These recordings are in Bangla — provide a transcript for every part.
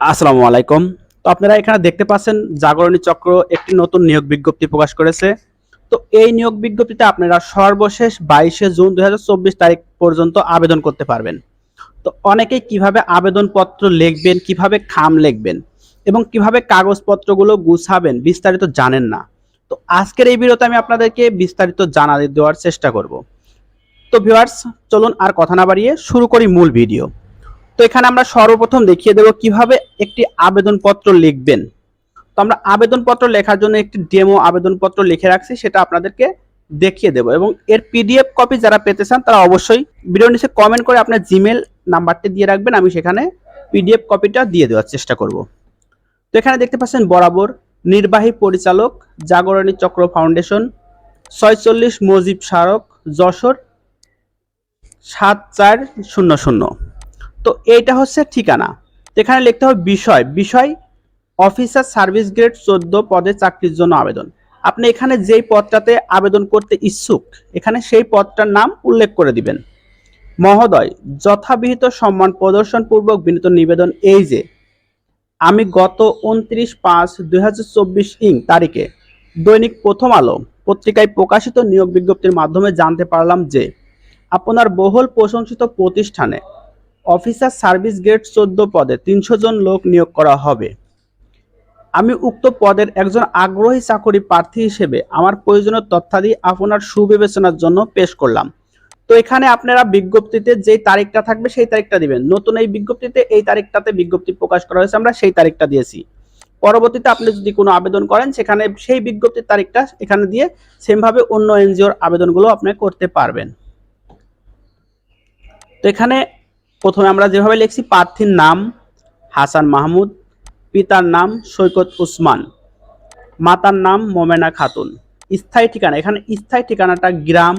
আসসালামু আলাইকুম তো আপনারা এখানে দেখতে পাচ্ছেন জাগরণী চক্র একটি নতুন নিয়োগ বিজ্ঞপ্তি প্রকাশ করেছে। তো এই নিয়োগ বিজ্ঞপ্তিতে আপনারা সর্বশেষ বাইশে জুন দু হাজার চব্বিশ তারিখ পর্যন্ত আবেদন করতে পারবেন। তো অনেকেই কীভাবে আবেদনপত্র লিখবেন, কীভাবে খাম লিখবেন এবং কীভাবে কাগজপত্রগুলো গুছাবেন বিস্তারিত জানেন না। তো আজকের এই ভিডিওতে আমি আপনাদেরকে বিস্তারিত জানা দেওয়ার চেষ্টা করব। তো ভিউয়ার্স, চলুন আর কথা না বাড়িয়ে শুরু করি মূল ভিডিও। তো এখানে আমরা সর্বপ্রথম দেখিয়ে দেব কীভাবে একটি আবেদনপত্র লিখবেন। তো আমরা আবেদনপত্র লেখার জন্য একটি ডেমো আবেদনপত্র লিখে রাখছি, সেটা আপনাদেরকে দেখিয়ে দেব এবং এর পিডিএফ কপি যারা পেতে চান তারা অবশ্যই ভিডিও নিচে কমেন্ট করে আপনার জিমেল নাম্বারটি দিয়ে রাখবেন, আমি সেখানে পিডিএফ কপিটা দিয়ে দেওয়ার চেষ্টা করব। তো এখানে দেখতে পাচ্ছেন বরাবর নির্বাহী পরিচালক জাগরণী চক্র ফাউন্ডেশন, ছয়চল্লিশ মজিব স্মারক, যশোর সাত চার শূন্য শূন্য। তো এইটা হচ্ছে ঠিকানা। এখানে লিখতে হবে বিষয়। বিষয় অফিসার সার্ভিস গ্রেড চোদ্দ পদে চাকরির জন্য আবেদন। আপনি এখানে যেই পদটাতে আবেদন করতে ইচ্ছুক, এখানে সেই পদটার নাম উল্লেখ করে দিবেন। মহোদয়, যথাবিহিত সম্মান প্রদর্শন পূর্বক বিনীত নিবেদন এই যে, আমি গত উনত্রিশ পাঁচ দুই ইং তারিখে দৈনিক প্রথম আলো পত্রিকায় প্রকাশিত নিয়োগ বিজ্ঞপ্তির মাধ্যমে জানতে পারলাম যে, আপনার বহুল প্রশংসিত প্রতিষ্ঠানে অফিসার সার্ভিস গ্রেড চোদ্দ পদে তিনশো জন লোক নিয়োগ করা হবে। আমি উক্ত পদের একজন আগ্রহী চাকরি প্রার্থী হিসেবে আমার প্রয়োজনীয় তথ্যাদি আপনার সুবিবেচনার জন্য পেশ করলাম। তো এখানে আপনারা বিজ্ঞপ্তিতে যে তারিখটা থাকবে সেই তারিখটা দিবেন। নতুন এই বিজ্ঞপ্তিতে এই তারিখটাতে বিজ্ঞপ্তি প্রকাশ করা হয়েছে, আমরা সেই তারিখটা দিয়েছি। পরবর্তীতে আপনি যদি কোনো আবেদন করেন, সেখানে সেই বিজ্ঞপ্তির তারিখটা এখানে দিয়ে সেমভাবে অন্য এনজিওর আবেদনগুলো আপনি করতে পারবেন। তো এখানে প্রথমে আমরা যেভাবে লিখছি, প্রার্থীর নাম হাসান মাহমুদ, পিতার নাম সৈকত উসমান, মাতার নাম মোমেনা খাতুন। স্থায়ী ঠিকানা, এখানে স্থায়ী ঠিকানাটা গ্রাম,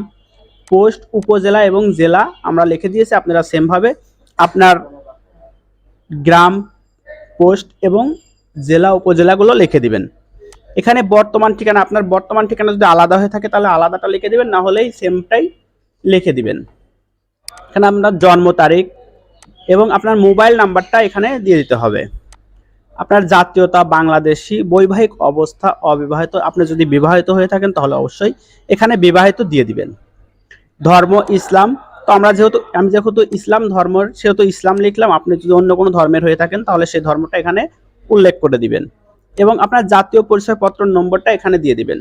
পোস্ট, উপজেলা এবং জেলা আমরা লিখে দিয়েছি, আপনারা সেমভাবে আপনার গ্রাম, পোস্ট এবং জেলা, উপজেলাগুলো লিখে দিবেন। এখানে বর্তমান ঠিকানা, আপনার বর্তমান ঠিকানা যদি আলাদা হয়ে থাকে, তাহলে আলাদাটা লিখে দিবেন, না হলেই সেমটাই লিখে দিবেন। এখানে আপনার জন্ম তারিখ এবং আপনার মোবাইল নাম্বারটা এখানে দিয়ে দিতে হবে। আপনার জাতীয়তা, বাংলাদেশি, বৈবাহিক অবস্থা, অবিবাহিত, আপনি যদি বিবাহিত হয়ে থাকেন তাহলে অবশ্যই এখানে বিবাহিত দিয়ে দিবেন। ধর্ম, ইসলাম, তো আমরা যেহেতু, আমি যেহেতু ইসলাম ধর্মের, সেহেতু ইসলাম লিখলাম, আপনি যদি অন্য কোনো ধর্মের হয়ে থাকেন তাহলে সেই ধর্মটা এখানে উল্লেখ করে দিবেন। এবং আপনার জাতীয় পরিচয়পত্র নম্বরটা এখানে দিয়ে দিবেন।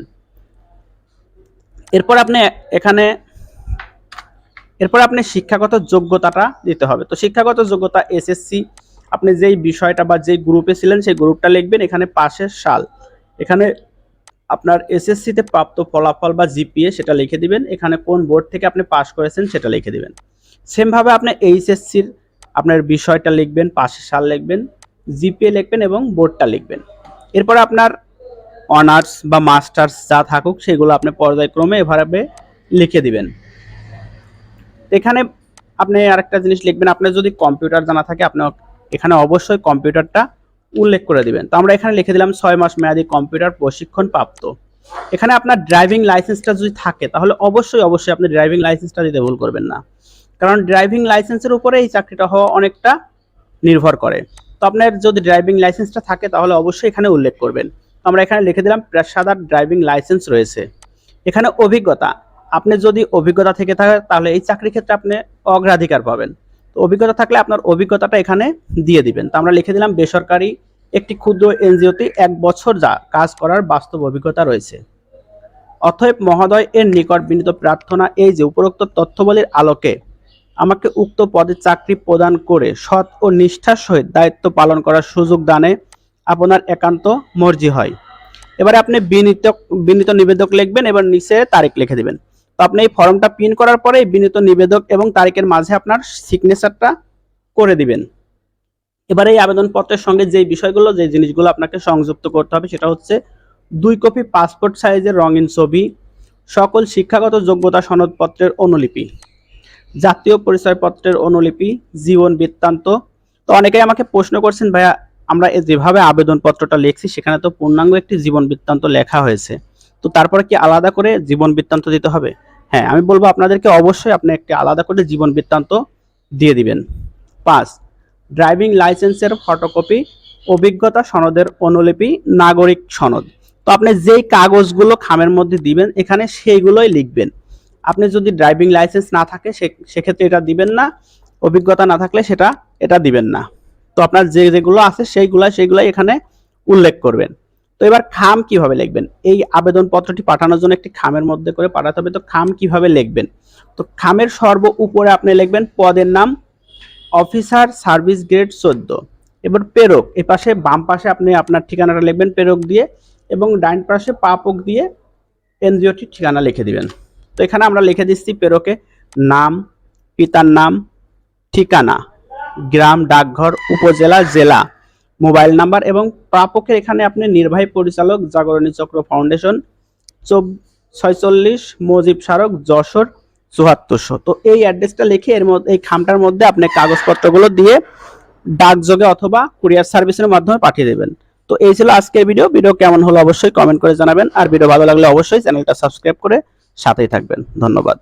এরপর আপনি এখানে এরপর আপনি শিক্ষাগত যোগ্যতাটা দিতে হবে। তো শিক্ষাগত যোগ্যতা এসএসসি আপনি যেই বিষয়টা বা যেই গ্রুপে ছিলেন, সেই গ্রুপটা লিখবেন, এখানে পাশের সাল। এখানে আপনার এসএসসিতে প্রাপ্ত ফলাফল বা জিপিএ সেটা লিখে দিবেন, এখানে কোন বোর্ড থেকে আপনি পাশ করেছেন সেটা লিখে দিবেন। সেমভাবে আপনি এইচএসসির আপনার বিষয়টা লিখবেন, পাশের সাল লিখবেন জিপিএ লিখবেন এবং বোর্ডটা লিখবেন। এরপর আপনার অনার্স বা মাস্টার্স যা থাকুক, সেগুলো আপনি পর্যায়ক্রমে এভাবে লিখে দিবেন। এখানে আপনি আরেকটা জিনিস লিখবেন, আপনার যদি কম্পিউটার জানা থাকে, আপনি এখানে অবশ্যই কম্পিউটারটা উল্লেখ করে দিবেন। তো আমরা এখানে লিখে দিলাম ছয় মাস মেয়াদি কম্পিউটার প্রশিক্ষণ প্রাপ্ত। এখানে আপনার ড্রাইভিং লাইসেন্সটা যদি থাকে, তাহলে অবশ্যই অবশ্যই আপনি ড্রাইভিং লাইসেন্সটা দিতে ভুল করবেন না। কারণ ড্রাইভিং লাইসেন্সের উপরে এই চাকরিটা হওয়া অনেকটা নির্ভর করে। তো আপনার যদি ড্রাইভিং লাইসেন্সটা থাকে, তাহলে অবশ্যই এখানে উল্লেখ করবেন। আমরা এখানে লিখে দিলাম পেশাদার ড্রাইভিং লাইসেন্স রয়েছে। এখানে অভিজ্ঞতা আপনি যদি অভিজ্ঞতা থেকে থাকে তাহলে এই চাকরির ক্ষেত্রে আপনি অগ্রাধিকার পাবেন। তো অভিজ্ঞতা থাকলে আপনার অভিজ্ঞতাটা এখানে দিয়ে দিবেন। তো আমরা লিখে দিলাম, বেসরকারি একটি ক্ষুদ্র এনজিওতে এক বছর যা কাজ করার বাস্তব অভিজ্ঞতা রয়েছে। অতএব মহোদয়, এর নিকট বিনীত প্রার্থনা এই যে উপরোক্ত তথ্যবলীর আলোকে আমাকে উক্ত পদে চাকরি প্রদান করে সৎ ও নিষ্ঠার সহিত দায়িত্ব পালন করার সুযোগ দানে আপনার একান্ত মর্জি হয়। এবারে আপনি বিনীত বিনীত নিবেদক লিখবেন, এবার নিচে তারিখ লিখে দিবেন। তো আপনি এই ফর্মটা প্রিন্ট করার পরে বিনীত নিবেদক এবং তারিখের মাঝে আপনার সিগনেচারটা করে দিবেন। এবারে এই আবেদনপত্রের সঙ্গে যে বিষয়গুলো, যে জিনিসগুলো আপনাকে সংযুক্ত করতে হবে, সেটা হচ্ছে দুই কপি পাসপোর্ট সাইজের রঙিন ছবি, সকল শিক্ষাগত যোগ্যতা সনদপত্রের অনুলিপি, জাতীয় পরিচয়পত্রের অনুলিপি, জীবন বৃত্তান্ত। তো অনেকেই আমাকে প্রশ্ন করছেন, ভাইয়া, আমরা যেভাবে আবেদনপত্রটা লিখছি, সেখানে তো পূর্ণাঙ্গ একটি জীবন বৃত্তান্ত লেখা হয়েছে। তো তারপরে কি আলাদা করে জীবন বৃত্তান্ত দিতে হবে? হ্যাঁ আমি বলব আপনাদেরকে অবশ্যই আপনি একটি আলাদা করে জীবন বৃত্তান্ত দিয়ে দিবেন। পাঁচ, ড্রাইভিং লাইসেন্সের ফটোকপি, অভিজ্ঞতা সনদের অনুলিপি, নাগরিক সনদ। তো আপনি যেই কাগজগুলো খামের মধ্যে দিবেন, এখানে সেইগুলোই লিখবেন। আপনি যদি ড্রাইভিং লাইসেন্স না থাকে সেক্ষেত্রে এটা দিবেন না। অভিজ্ঞতা না থাকলে সেটা, এটা দিবেন না। তো আপনার যে যেগুলো আছে, সেইগুলা, সেইগুলাই এখানে উল্লেখ করবেন। তো এবার খাম কীভাবে লিখবেন? এই আবেদনপত্রটি পাঠানোর জন্য একটি খামের মধ্যে করে পাঠাতে হবে। তো খাম কীভাবে লিখবেন? তো খামের সর্ব উপরে আপনি লিখবেন পদের নাম, অফিসার, সার্ভিস গ্রেড চোদ্দ। এবার প্রেরক, এ পাশে বাম পাশে আপনি আপনার ঠিকানাটা লিখবেন প্রেরক দিয়ে এবং ডাইন পাশে পাপক দিয়ে এনজিওটির ঠিকানা লিখে দিবেন। তো এখানে আমরা লিখে দিচ্ছি প্রেরকে নাম, পিতার নাম, ঠিকানা, গ্রাম, ডাকঘর, উপজেলা, জেলা। মোবাইল নাম্বার এবং প্রাপকের এখানে আপনি নির্বাহী পরিচালক জাগরণী চক্র ফাউন্ডেশন ছয়চল্লিশ মজিব স্মারক, যশোর, চুয়াত্তরশো। তো এই অ্যাড্রেসটা লিখে এর মধ্যে, এই খামটার মধ্যে আপনি কাগজপত্রগুলো দিয়ে ডাকযোগে অথবা কুরিয়ার সার্ভিসের মাধ্যমে পাঠিয়ে দেবেন। তো এই ছিল আজকের ভিডিও। ভিডিও কেমন হলো অবশ্যই কমেন্ট করে জানাবেন। আর ভিডিও ভালো লাগলে অবশ্যই চ্যানেলটা সাবস্ক্রাইব করে সাথেই থাকবেন। ধন্যবাদ।